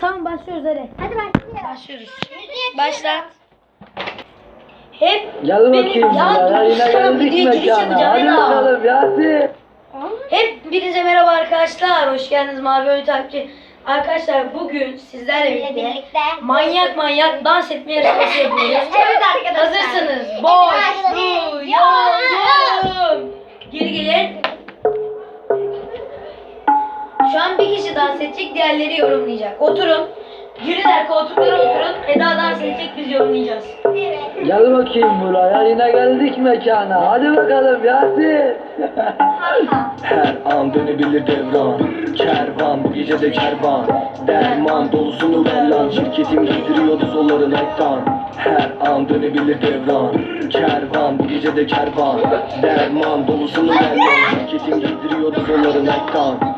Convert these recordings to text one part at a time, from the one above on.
Tamam başlıyoruz hadi. Hadi başlıyor. Başlıyoruz. Başla. Hep Gel bakayım ya. Yine geldik giriş mekana. yapacağım Hadi Eda. bakalım Yasin. Hepinize merhaba arkadaşlar. Hoş geldiniz Mavi Oyun Takipçi. Arkadaşlar bugün sizlerle birlikte birlikte. manyak manyak dans etme yarışması yapıyoruz. Evet arkadaşlar. Hazırsınız. Evet Başlıyorum. Geri diğerleri yorumlayacak. Oturun. Jüriler koltuklara oturun. Eda dans edecek, biz yorumlayacağız. Evet. Gel bakayım buraya. Yine geldik mekana. Hadi bakalım Yasin. Her an dönebilir devran Kervan bu gece de kervan Derman dolusunu ver lan Şirketim giydiriyordu zolları Nike'dan Her an dönebilir devran Kervan bu gece de kervan Derman dolusunu ver lan Şirketim giydiriyordu zolları Nike'dan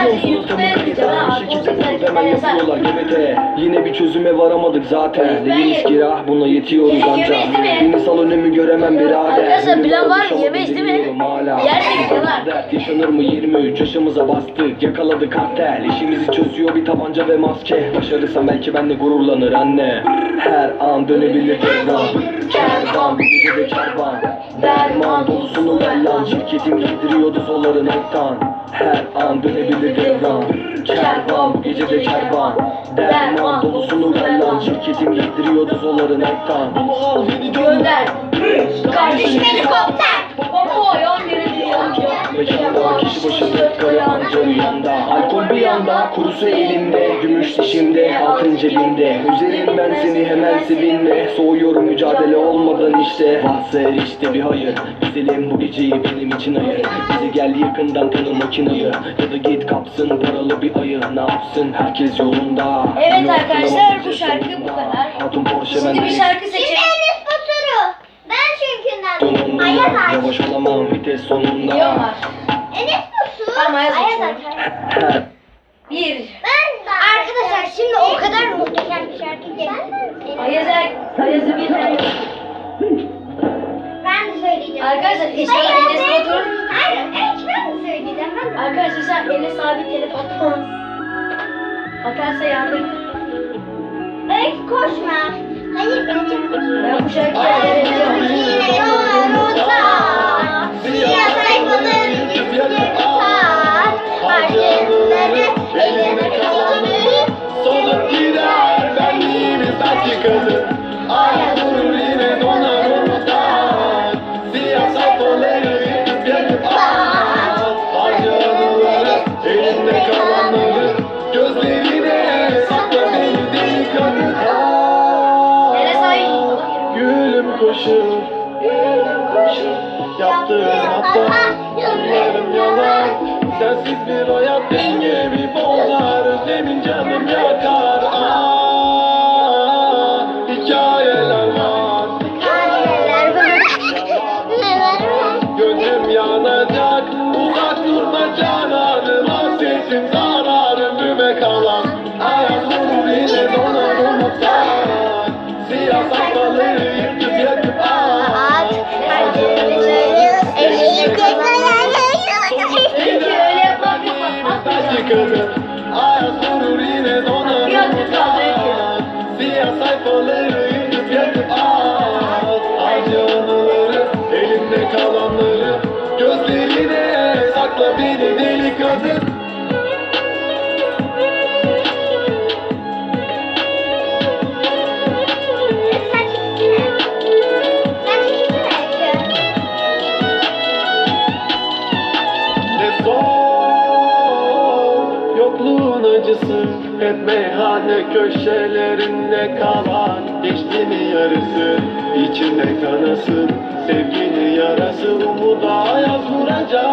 Bir hemen Yine bir çözüme varamadık zaten. Değiliz kira buna yetiyoruz anca Beni sal önümü göremem birader Arkadaşlar, plan var Yemeyiz değil mi? Yersek. Dert yaşanır mı? 23 yaşımıza bastık Yakaladı kartel. İşimizi çözüyor bir tabanca ve maske. Başarırsam belki benle gururlanır anne. Her an dönebilir devran Kervan bu gece de kervan Derman dolusunu ver lan Şirketim giydiriyordu zolları Nike'dan Her an dönebilir devran. Kervan bu gece de kervan. Derman dolusunu ver lan Şirketim giydiriyordu zolları Nike'dan Bunu al beni Gönder. Yanda, kurusu elimde Gümüş dişimde, altın cebimde Üzerimden seni hemen sevinme Soğuyorum mücadele olmadan işte Varsa her işte bir hayır Güzelim bu geceyi benim için ayır Bizi gel yakından tanı makinayı Ya da git kapsın paralı bir ayı Ne yapsın herkes yolunda Evet arkadaşlar, bu şarkı bu kadar. Hatun Porsche Şimdi ben bir şarkı Şimdi seçelim. Enes Batur'u. Ben çünkü Sonunda Ayaz Aç. yavaş olamam vites sonunda var. Enes Batur. Tamam, açıyorum. Aç. Her Bir. Ben Arkadaşlar şimdi o kadar muhteşem bir şarkı ki. Ayaz Ayaz'ı bir tane. Ben de söyleyeceğim. Arkadaşlar, Hayır, Enes ben- Batur. Hayır, evet ben de söyleyeceğim. Ben de. Arkadaşlar Enes abi telef atmaz. Atarsa yandık. Evet, koşma. Hayır, beni çok koşma. Ben bu şarkıyı Sensiz bir hayat dengemi kadın Ayaz vurur yine donar Bir hakkı kaldı, umutlar Siyah sayfaları yırtıp yakıp at Acı anıları, elimde kalanları Gözlerine sakla beni deli kadın acısı Hep meyhane köşelerinde kalan Geçti mi yarısı içinde kanasın Sevginin yarası umuda ayaz vuracak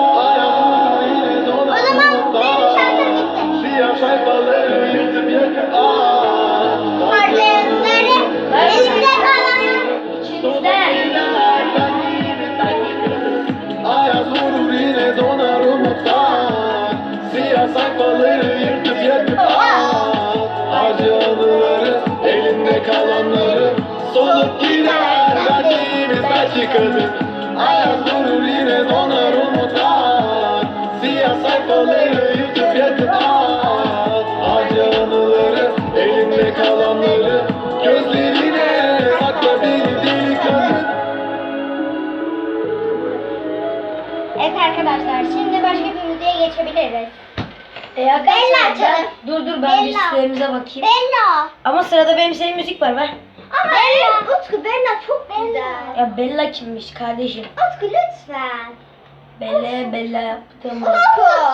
Ayaz durur yine donar umutlar Siyah sayfaları yutup yakıp at Acı anıları elinde kalanları Gözlerine sakla beni deli kadın Evet arkadaşlar şimdi başka bir müziğe geçebiliriz. E arkadaşlar Bella ben, çalın. dur dur ben bir Bella. süremize bakayım. Bella. Ama sırada benim senin müzik var ver. Ama Bella. Utku Bella çok güzel. Ya Bella kimmiş kardeşim? Utku lütfen. Bella Bella yaptım. Utku.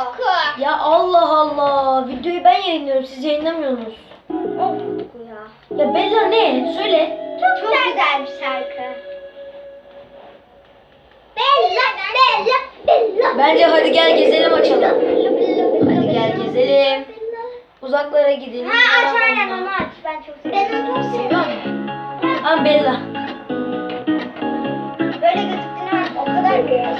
Utku. Ya Allah Allah videoyu ben yayınlıyorum siz yayınlamıyorsunuz. Utku ya. Ya Bella ne? Söyle. Çok, güzel bir şarkı. Bella, Bella, Bella. Bence hadi gel gezelim açalım. Bella, Bella, Hadi gel gezelim. Bella. Uzaklara gidelim. Ha aç aynen onu aç. Ben çok seviyorum. Ben çok Seviyor seviyorum. Ama Bella. Böyle gözüktüğüne o kadar güzel.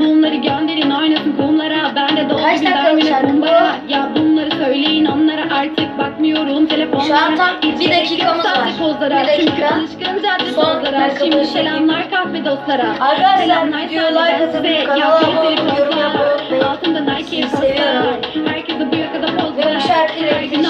Bunları gönderin oynasın kumlara Ben de doğru Kaç bir dakika şarkı kumbara Ya bunları söyleyin onlara artık bakmıyorum telefonlara Şu an tam bir dakikamız var. pozlara. Bir dakika. Çünkü alışkın cadde Son dakikaları Şimdi çekeyim. selamlar kahve dostlara Arkadaşlar Selamlar videoya like atıp size. kanala abone olup yapmayı unutmayın. Altında Nike Sizi postlar seviyorum. Herkese bu yakada poz Ve bu şarkıyla Her gün